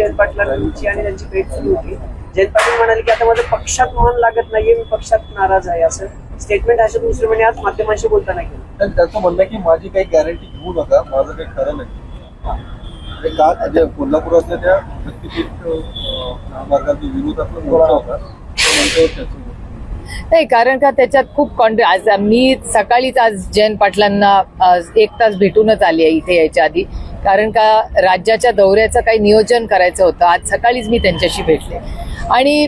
जयंत पाटलांची आणि त्यांची भेट सुरू होती. जयंत पाटील म्हणाले की आता माझं पक्षात मन लागत नाहीये मी पक्षात नाराज आहे असं. स्टेटमेंट हर्षद मुश्रीफ आज माध्यमांशी बोलताना केलं. तर त्याचं म्हणणं की माझी काही गॅरंटी घेऊ नका माझं काही खरं नाही. ते म्हणजे त्या होता म्हणतो त्याचं नाही कारण का त्याच्यात खूप कॉन्ट्री आज मी सकाळीच आज जयंत पाटलांना एक तास भेटूनच आली आहे इथे यायच्या आधी. कारण का राज्याच्या दौऱ्याचं काही नियोजन करायचं होतं. आज सकाळीच मी त्यांच्याशी भेटले. आणि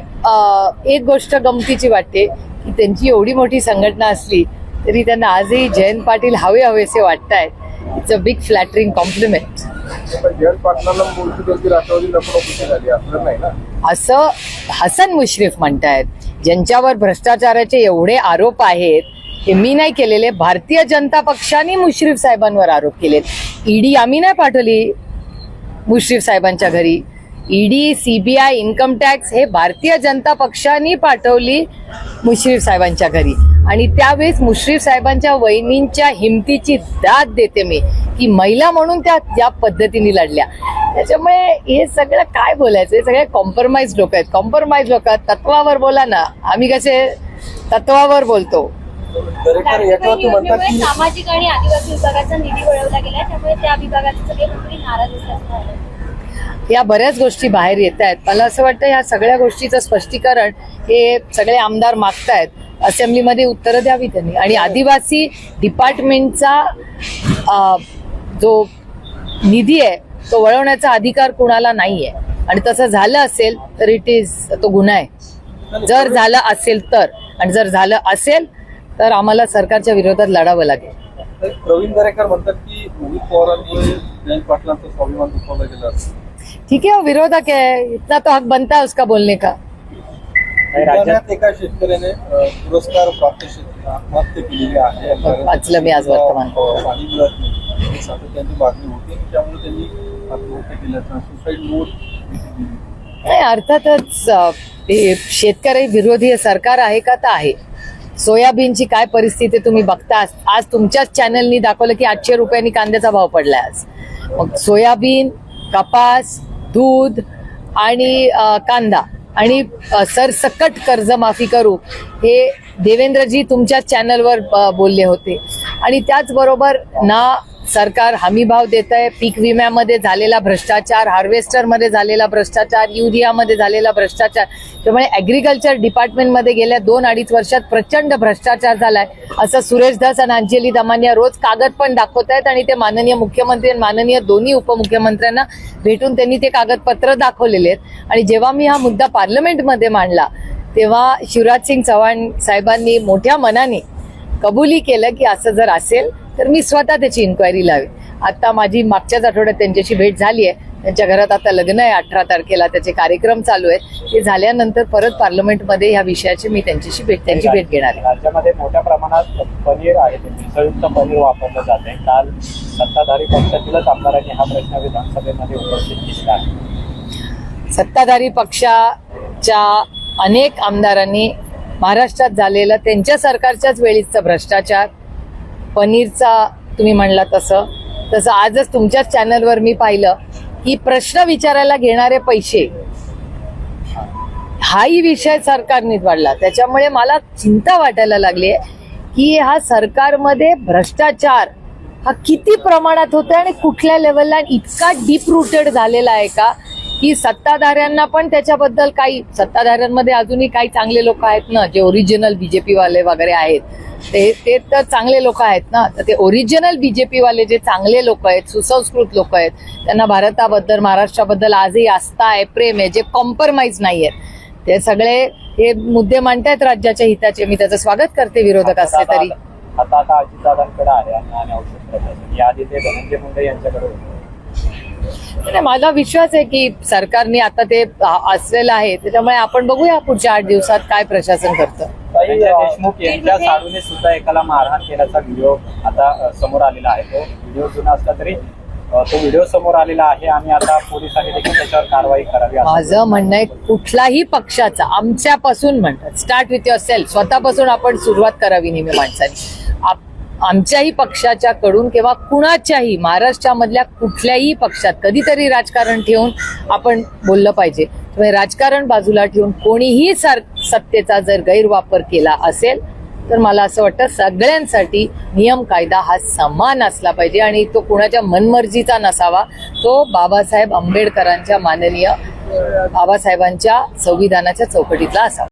एक गोष्ट गमतीची वाटते की त्यांची एवढी मोठी संघटना असली तरी त्यांना आजही जयंत पाटील हवे हवेसे वाटतायत. It's a big flattering compliment असं हसन मुश्रीफ म्हणतायत ज्यांच्यावर भ्रष्टाचाराचे एवढे आरोप आहेत हे मी नाही केलेले भारतीय जनता पक्षाने मुश्रीफ साहेबांवर आरोप केलेत. ईडी आम्ही नाही पाठवली मुश्रीफ साहेबांच्या घरी. ईडी सीबीआय इन्कम टॅक्स हे भारतीय जनता पक्षाने पाठवली मुश्रीफ साहेबांच्या घरी. आणि त्यावेळेस मुश्रीफ साहेबांच्या वहिनींच्या हिमतीची दाद देते मी की महिला म्हणून त्या ज्या पद्धतीने लढल्या. त्याच्यामुळे हे सगळं काय बोलायचं? हे सगळे कॉम्प्रोमाइज लोक आहेत. कॉम्प्रोमाइज लोक आहेत तत्वावर बोला ना. आम्ही कसे तत्वावर बोलतो? सामाजिक आणि आदिवासी विभागाचा निधी वळवला गेला त्यामुळे त्या विभागाचे सगळे मंत्री नाराज असल्याचं पाहिलं. या बऱ्याच गोष्टी बाहेर येत आहेत. मला असं वाटतं या सगळ्या गोष्टीचं स्पष्टीकरण हे सगळे आमदार मागतायत. असेंब्लीमध्ये उत्तरं द्यावी त्यांनी. आणि आदिवासी डिपार्टमेंटचा जो निधी आहे तो वळवण्याचा अधिकार कुणाला नाही आहे आणि तसं झालं असेल तर इट इज तो गुन्हा आहे. जर झालं असेल तर. आणि जर झालं असेल तर आम्हाला सरकारच्या विरोधात लढावं लागेल. प्रवीण दरेकर म्हणतात की मोहित पवारांमुळे जयंत पाटलांचा स्वाभिमान दुखावला गेला. असं. ठीक है वो विरोधक है इतना तो हक बनता है उसका बोलने का. बुलढाण्यात एका शेतकऱ्याने अं, पुरस्कार प्राप्त शेतकरी आत्महत्या केलेली आहे. वाचलं मी आज वर्तमानपत्रात. अं, पाणी मिळत नाही. ही सातत्याची मागणी होती. आणि त्यामुळे त्यांनी आत्महत्या केल्याचा सुसाईड नोट दिली. नाही अर्थातच अ, हे शेतकरी विरोधी हे सरकार आहे का तर आहे. सोयाबीनची काय परिस्थिती तुम्ही बघता आज तुमच्याच चॅनलनी दाखवलं की आठशे रुपयांनी कांद्याचा भाव पडला आज. मग सोयाबीन कपास दूध आणि कांदा आणि सरसकट कर्जमाफी करू हे देवेंद्रजी तुमच्या चॅनलवर बोलले होते. आणि त्याचबरोबर ना सरकार हमी भाव देत आहे पीक विम्यामध्ये झालेला भ्रष्टाचार हार्वेस्टरमध्ये झालेला भ्रष्टाचार युरियामध्ये झालेला भ्रष्टाचार. त्यामुळे ॲग्रिकल्चर डिपार्टमेंटमध्ये गेल्या दोन अडीच वर्षात प्रचंड भ्रष्टाचार झालाय. असं सुरेश दास आणि अंजली दमानिया रोज कागद पण दाखवत आहेत आणि ते माननीय मुख्यमंत्री आणि माननीय दोन्ही उपमुख्यमंत्र्यांना भेटून त्यांनी ते कागदपत्र दाखवलेले आहेत. आणि जेव्हा मी हा मुद्दा पार्लमेंटमध्ये मांडला तेव्हा शिवराज सिंग चव्हाण साहेबांनी मोठ्या मनाने कबुली केलं की असं जर असेल तर मी स्वतः त्याची इन्क्वायरी लावेन आता माझी मागच्याच आठवड्यात त्यांच्याशी भेट झाली आहे. त्यांच्या घरात आता लग्न आहे अठरा तारखेला त्याचे कार्यक्रम चालू आहेत. ते झाल्यानंतर परत पार्लमेंटमध्ये ह्या विषयाची मी त्यांच्याशी भेट त्यांची भेट घेणार आहे. राज्यामध्ये मोठ्या प्रमाणात पनीर आहे. ते भेसळयुक्त पनीर वापरलं जात आहे. काल सत्ताधारी पक्षातीलच आमदारांनी हा प्रश्न विधानसभेमध्ये उपस्थित केला आहे. सत्ताधारी पक्षाच्या अनेक आमदारांनी महाराष्ट्रात झालेलं त्यांच्या सरकारच्याच वेळीचं भ्रष्टाचार पनीरचा तुम्ही म्हणला तसं तसं आजच तुमच्याच चॅनलवर मी पाहिलं की प्रश्न विचारायला घेणारे पैसे हाही विषय सरकारनेच वाढला. त्याच्यामुळे मला चिंता वाटायला लागली आहे की हा सरकारमध्ये भ्रष्टाचार हा किती प्रमाणात होतोय आणि कुठल्या लेवलला इतका डीप रुटेड झालेला आहे का? की सत्ताधाऱ्यांना पण त्याच्याबद्दल काही सत्ताधाऱ्यांमध्ये अजूनही काही चांगले लोक आहेत ना जे ओरिजिनल बीजेपी वाले वगैरे आहेत. ते ते तर चांगले लोक आहेत ना. तर ते ओरिजिनल बीजेपी वाले जे चांगले लोक आहेत सुसंस्कृत लोक आहेत त्यांना भारताबद्दल महाराष्ट्राबद्दल आजही आस्था आहे प्रेम आहे जे कॉम्प्रोमाइज नाही आहेत. ते सगळे हे मुद्दे मांडतायत राज्याच्या हिताचे. मी त्याचं स्वागत करते विरोधक असले तरी. आता आता अजितदादांकडे अन्न आणि औषध प्रशासन. याआधी ते धनंजय मुंडे यांच्याकडे होते. माझा विश्वास आहे की सरकारने आता ते असलेलं आहे त्याच्यामुळे आपण बघूया पुढच्या आठ दिवसात काय प्रशासन करतं. देशमुख यांच्या साडूने सुद्धा एकाला मारहाण केल्याचा व्हिडिओ आता समोर आलेला आहे. तो व्हिडिओ जुना असला तरी तो व्हिडिओ समोर आलेला आहे आणि आता पोलिसांनी देखील त्याच्यावर कारवाई करावी माझं म्हणणं आहे कुठलाही पक्षाचा आमच्यापासून म्हणतात स्टार्ट विथ युअर सेल्फ स्वतःपासून आपण सुरुवात करावी नेहमी माणसाने. आमच्याही पक्षाच्या कडून किंवा कुणाच्याही महाराष्ट्रामधल्या कुठल्याही पक्षात कधीतरी राजकारण ठेवून आपण बोललं पाहिजे. त्यामुळे राजकारण बाजूला ठेवून कोणीही सार सत्तेचा जर गैरवापर केला असेल तर मला असं वाटतं सगळ्यांसाठी नियम कायदा हा समान असला पाहिजे आणि तो कुणाच्या मनमर्जीचा नसावा. तो बाबासाहेब आंबेडकरांच्या माननीय बाबासाहेबांच्या संविधानाच्या चौकटीतला असावा.